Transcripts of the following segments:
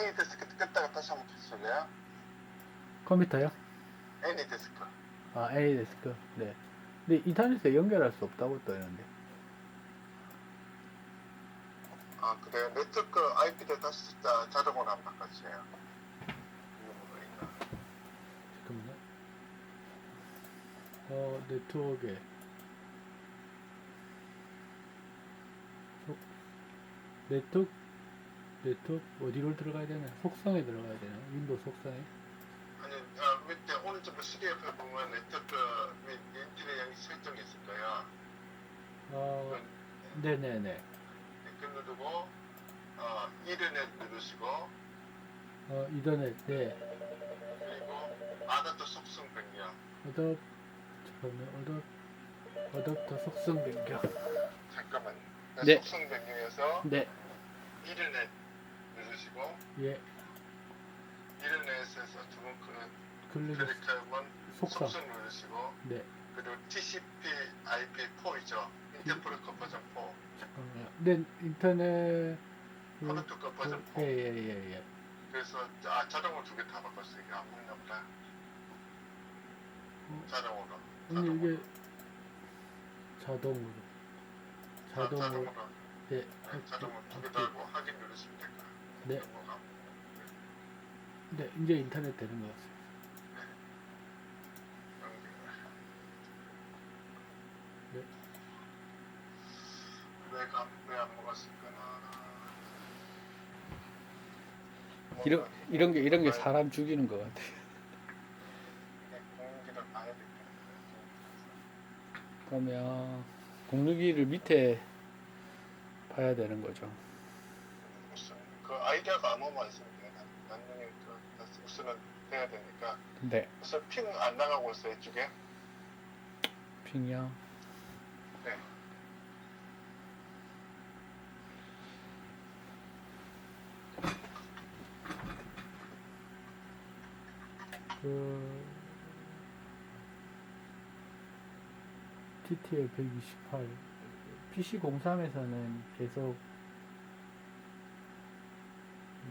애니 데스크 끄다가 다시 한번 켜줄래요? 컴퓨터요? 애니 데스크. 아, A데스크. 네. 근데 인터넷에 연결할 수 없다고 떠있는데. 아 그래요? 네트워크 IP를 다시 자, 자동으로 안 바꿔주세요. 잠깐만요. 어, 네트워크에. 속, 네트워크, 네트워크, 어디로 들어가야 되나? 속성에 들어가야 되나? 윈도우 속성에? 아니 아, 밑에 오른쪽 시리 옆에 보면 네트워크 및 인터넷 양이 설정이 있을 거예요. 어, 네네네. 네, 그 누르고 어, 이르넷 누르시고 어, 이더넷, 네. 그리고 아다트 속성 변경. 어둡, 잠깐만요. 어둡, 어둡더 속성 변경. 잠깐만. 네. 속성 변경해서 네. 누르시고 예. 이르넷에서 두번 클릭 클릭, 클릭하면 속성. 속성 누르시고 네. 그리고 TCP IP4이죠. 인터프로토 버전 4. 잠깐만요. 네, 인터넷. 그, 프로토콜 버전 4. 예, 예, 예, 예. 그래서 아, 자동으로 두 개 다 바꿨어요. 이게 아무 나 보다. 어, 자동으로. 자동으로. 이게 자동으로. 자, 자동으로. 자동으로. 예. 네, 자동으로 두개 아, 다 하고 확인 누르시면 될 거예요. 네. 네, 이제 인터넷 되는 것 같습니다. 네. 왜안 먹었을까나. 이런 이런 게 이런 게 사람 죽이는 것 같아요. 될 그러면 공유기를 밑에 봐야 되는 거죠. 그 아이디어가 아무만 있으면 돼요. 나중에 그 우선은 돼야 되니까. 네, 그래서 핑안 나가고 있어요 이쪽에. 핑이요. 네. 그 TTL 128 PC 03에서는 계속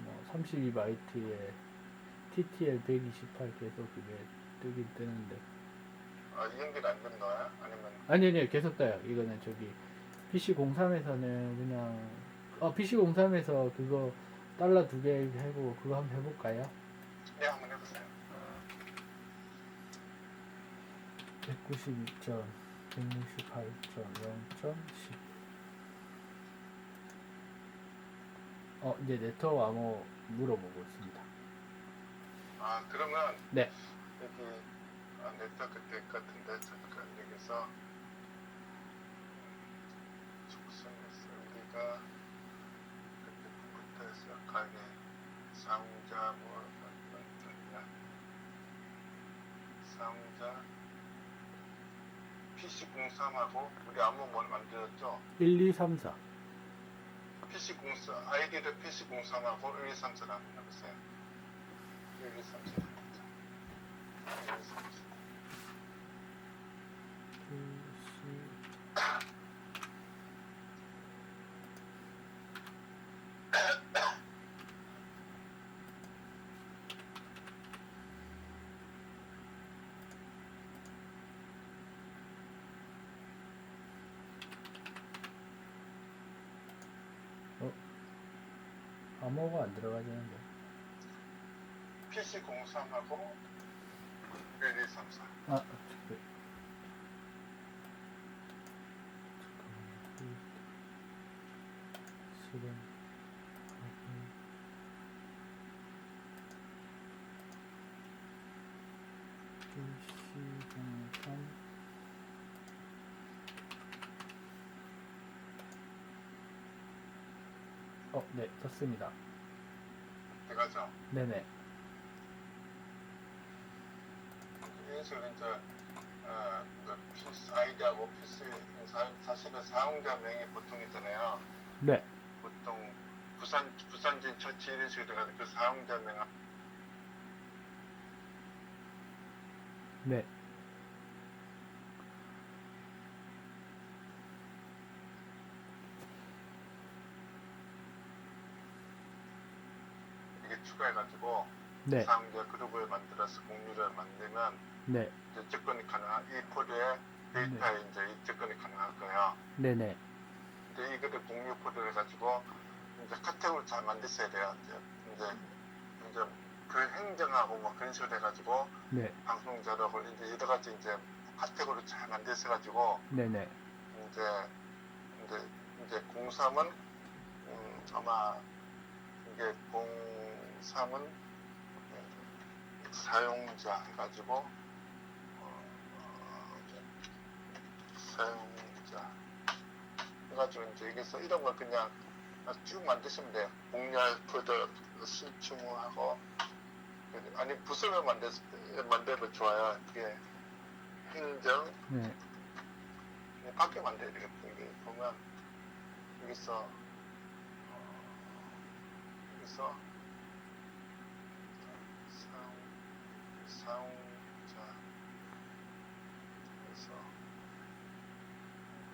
뭐 32바이트에 TTL 128 계속 그게 뜨긴 뜨는데 아, 이 연결 안 됐나요? 아니면 아니 아니 계속 떠요 이거는 저기 PC 03에서는 그냥 어 PC 03에서 그거 달러 두 개 해보고 그거 한번 해볼까요? 네 한번 해보세요. 192점, 168점, 0.10. 어, 이제 네트워크 암호 물어보고 있습니다. 아 그러면 네. 여기 아, 네트워크 될 같은데 잠깐 여기서 속성에서 우리가 그때부터 시작하게 상자 뭐 상자 PC03하고 우리 아무 뭘 만들었죠? 1, 2, 3, 4. PC03 아이디를 PC03하고 1234를 한번 해보세요. 1234 1234 암호가 안 들어가지는데. PC03하고 1234 아, 저, 잠깐만요. 실행. 어, 네, 썼습니다. 들어가죠? 네네. 여기서 이제 어, 그 PC 아이디하고 사, 사실은 사용자 명이 보통 있잖아요. 네. 보통 부산 부산진 처치 이런 식으로 들어가는 그 사용자 명 네. 이게 추가해가지고 네, 사용자 그룹을 만들어서 공유를 만들면 네, 이제 접근이 가능한 이 포드에 데이터에 이제 이 접근이 가능할 거예요. 네, 네, 근데 이거를 공유 포드를 가지고 이제 카테고리 잘 만드셔야 돼요. 이제 이제 이제 그 행정하고 뭐 그런 식으로 해가지고 네, 방송 자료를 이제 여러 가지 이제 카테고리 잘 만드셔가지고 네, 네, 이제 이제 이제 03은 음, 아마 이게 03은 음, 사용자 해가지고 어, 어, 사용자 해가지고 이제 여기서 이런 걸 그냥 쭉 만드시면 돼요. 공략 코드 실충하고 아니 부수를 만들 만들면 좋아요. 이게 행정 네, 뭐 밖에 만들어야 되겠다. 여기 보면 여기서 어, 여기서 사용 사용자 여기서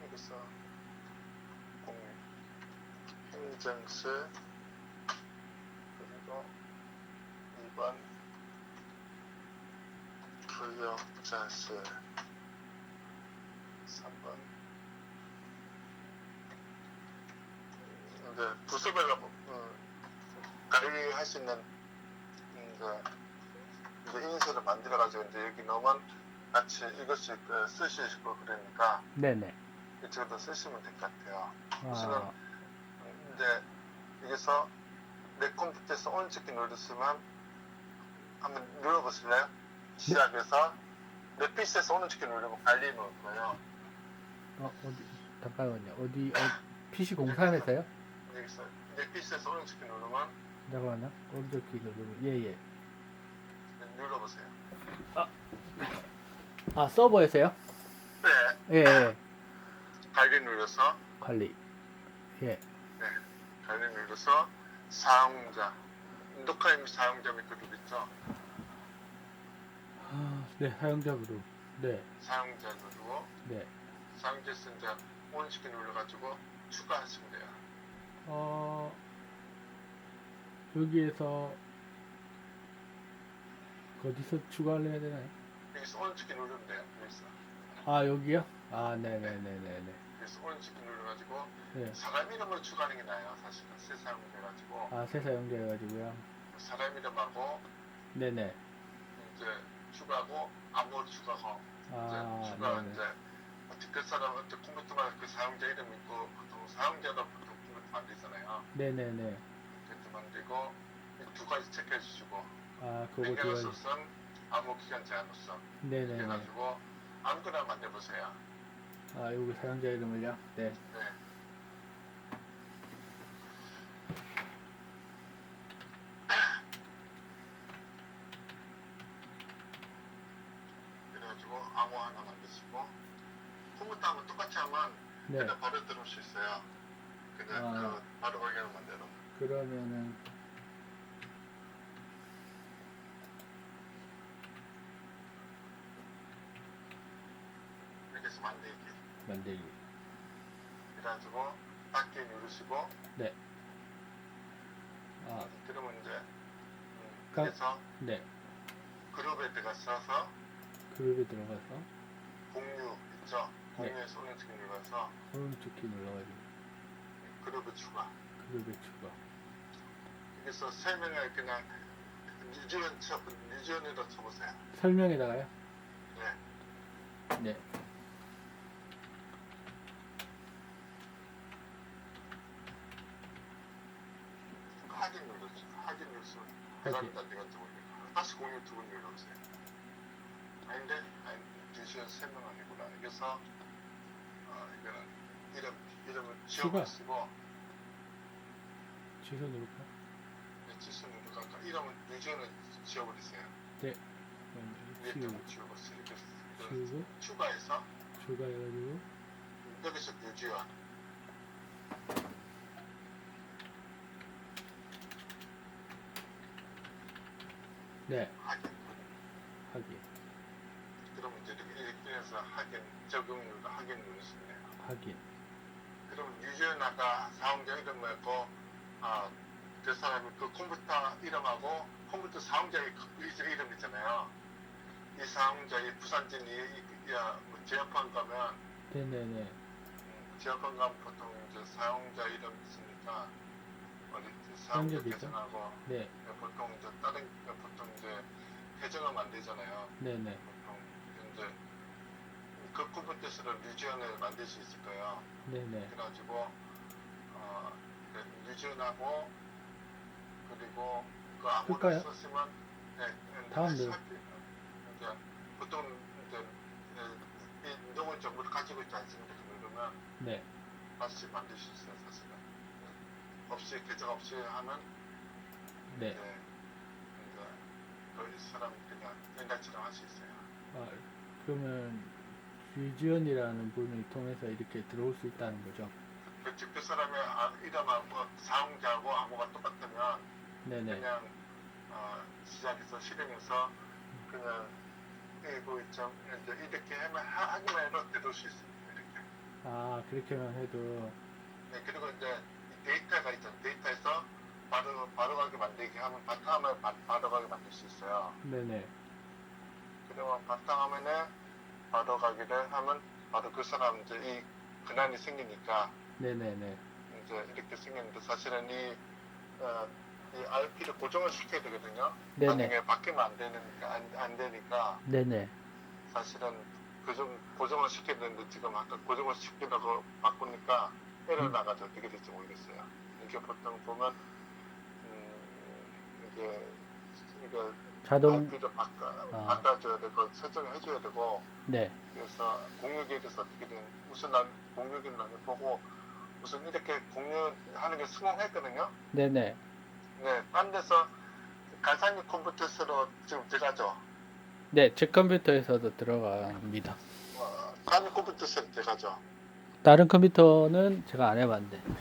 여기서 행정실 그리고 2번 부역자실 3번. 이제 부서별로 음, 관리할 수 있는 음, 이제, 이제 인쇄를 만들어 가지고 이제 여기 넣으면 같이 이것이 그 쓰시고 그러니까 네, 네. 이쪽에도 쓰시면 될 것 같아요. 아, 음, 이제 여기서 내 컴퓨터에서 온 찍기 누르시면 한번 눌러보실래요? 시작해서 내 PC에서 오는 찍기 누르면 관리 넣을 거예요. 어, 어디, 잠깐만요. 어디, 어, PC 공산에서요? 여기서 내 PC에서 오는 찍기 누르면 잠깐만요. 키 누르면, 예, 예. 눌러보세요. 아, 서버에서요? 네, 예, 예. 관리 눌러서 관리. 예, 관리 눌러서 사용자 녹화 임 사용자 및 그룹 있죠? 아, 네, 사용자 그룹. 네, 사용자 누르고 네. 사용자에서 이제 온 찍기 눌러가지고 추가하시면 돼요. 어, 여기에서, 어디서 추가를 해야 되나요? 여기서 온 찍기 누르면 돼요. 여기서 아, 여기요? 아, 네네네네네. 온 찍기 눌러가지고 네. 사람 이름을 추가하는 게 나아요. 사실은 새 사용자가지고 아, 새 사용자 해가지고요. 사람 이름하고 네네. 이제 추가하고 암호 추가하고 아, 이제 추가 네네. 이제 어떻게 그 사람 어떻게 컴퓨터마다 그 사용자 이름 있고 보통 사용자도 보통 컴퓨터 만들잖아요. 네네네. 그것도 만들고 이두 가지 체크해 주시고 아, 그거 냉장고 제가, 수선 암호 기간 제한 수선 네네네. 해가지고 아무거나 만들어보세요. 아, 여기 사용자 이름을요? 네. 네. 그래가지고 암호 하나 만드시고 컴퓨터 하면 똑같이 하면 네. 그냥 바로 들어올 수 있어요. 그냥 아. 그 바로 발견을 만들어. 그러면은, 이렇게 해서 만들기. 그래가지고 닫기 누르시고 아, 그러면 이제 음, 가- 그래서 네. 그룹에 들어가서 그룹에 들어가서, 공유 있죠? 네. 공유에 손을 지금 눌러서 오른쪽 키 눌러가지고, 그룹에 추가. 그룹에 추가. 여기서 세 명을 그냥 뉴지원 쳐, 뉴지원에다 쳐보세요. 설명에다가요? 네. 네. 확인 눌러주세요. 확인 누르시면 확인. 해당이 안 돼가지고 다시 공유 두번 눌러주세요. 아닌데? 아니, 뉴지원 세명 아니구나. 여기서 어, 이거는 이름, 이름을 추가. 지워버리시고 취소 누를까? 네, 지수 누르다가 이름은 뉴지원을 지워버리세요. 위에 치우고, 때문에 지워버리세요. 이렇게 해서 치우고, 추가해서 추가해가지고, 여기서 뉴지원 네. 확인. 확인. 그러면 이제 이렇게 이렇게 해서 확인 적용 눌러 확인 누르시면 돼요. 확인. 그러면 유저나가 사용자 이름을 고 아, 그 사람이 그 컴퓨터 이름하고 컴퓨터 사용자의 그 이제 이름 있잖아요. 이 사용자의 부산진이 뭐 제어판 가면 네네네. 음, 제어판 가면 보통 이제 사용자 이름 있으니까 어디 이제 사용자 비전? 계정하고 네. 보통 이제 다른 보통 이제 계정을 만들잖아요. 네 네. 보통 이제 그 컴퓨터에서 뮤지언을 만들 수 있을 거예요. 네 네. 그래가지고 어, 그 뮤지언하고 그리고 그 아무나 끌까요? 썼으면 네, 네, 다음 다시 네. 할게요. 이제 보통 이제 네, 이 녹음 정보를 가지고 있지 않습니까? 그러면 네. 다시 만들 수 있어요, 사실은. 네. 없이 계정 없이 하면 네. 이제 이제 그 사람 그냥 옛날처럼 할 수 있어요. 아, 그러면 유지원이라는 분을 통해서 이렇게 들어올 수 있다는 거죠. 그, 그 사람의 아, 이름하고 사용자하고 암호가 똑같으면 네네. 그냥 어, 시작해서 실행해서 그냥 이거 좀 이제 이렇게 하면 하- 하기만 해도 들을 수 있습니다. 이렇게. 아, 그렇게만 해도 네, 그리고 이제 이 데이터가 있잖아요. 데이터에서 바로 바로 가게 만들게 하면 바탕화면 바, 바로 가게 만들 수 있어요. 네네. 그러면 바탕화면에 바로 가기를 하면 바로 그 사람 이제 이 근한이 생기니까 네네네. 이제 이렇게 생겼는데 사실은 이, 어, 이 RP를 고정을 시켜야 되거든요. 네네. 나중에 바뀌면 안 되니까 안, 안 되니까 네네. 사실은 고정 고정을 시켜야 되는데 지금 아까 고정을 시키려고 바꾸니까 나가서 어떻게 될지 모르겠어요. 이게 보통 보면 음, 이게 이거 자동 RP를 바꿔 아. 바꿔줘야 되고 설정을 해줘야 되고 네. 그래서 공유기에 대해서 어떻게든 우선 난 공유기는 나는 보고 우선 이렇게 공유하는 게 성공했거든요. 네네. 네, 딴 데서 가상의 컴퓨터스로 지금 들어가죠. 네, 제 컴퓨터에서도 들어갑니다. 어, 컴퓨터스로 들어가죠. 다른 컴퓨터는 제가 안 해봤는데. 네.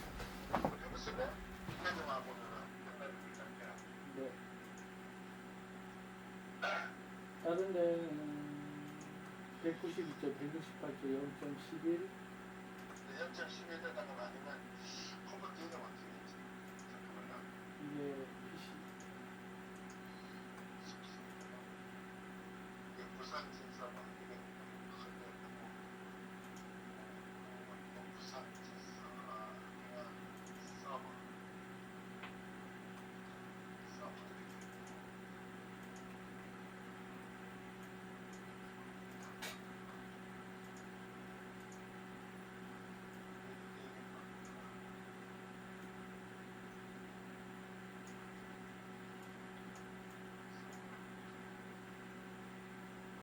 다른 데는 192점, 168점, 0.11. 0.11에다가 아니면 컴퓨터 이름 어떻게 되지? 잠깐만요. 이게 PC. 이게 부산지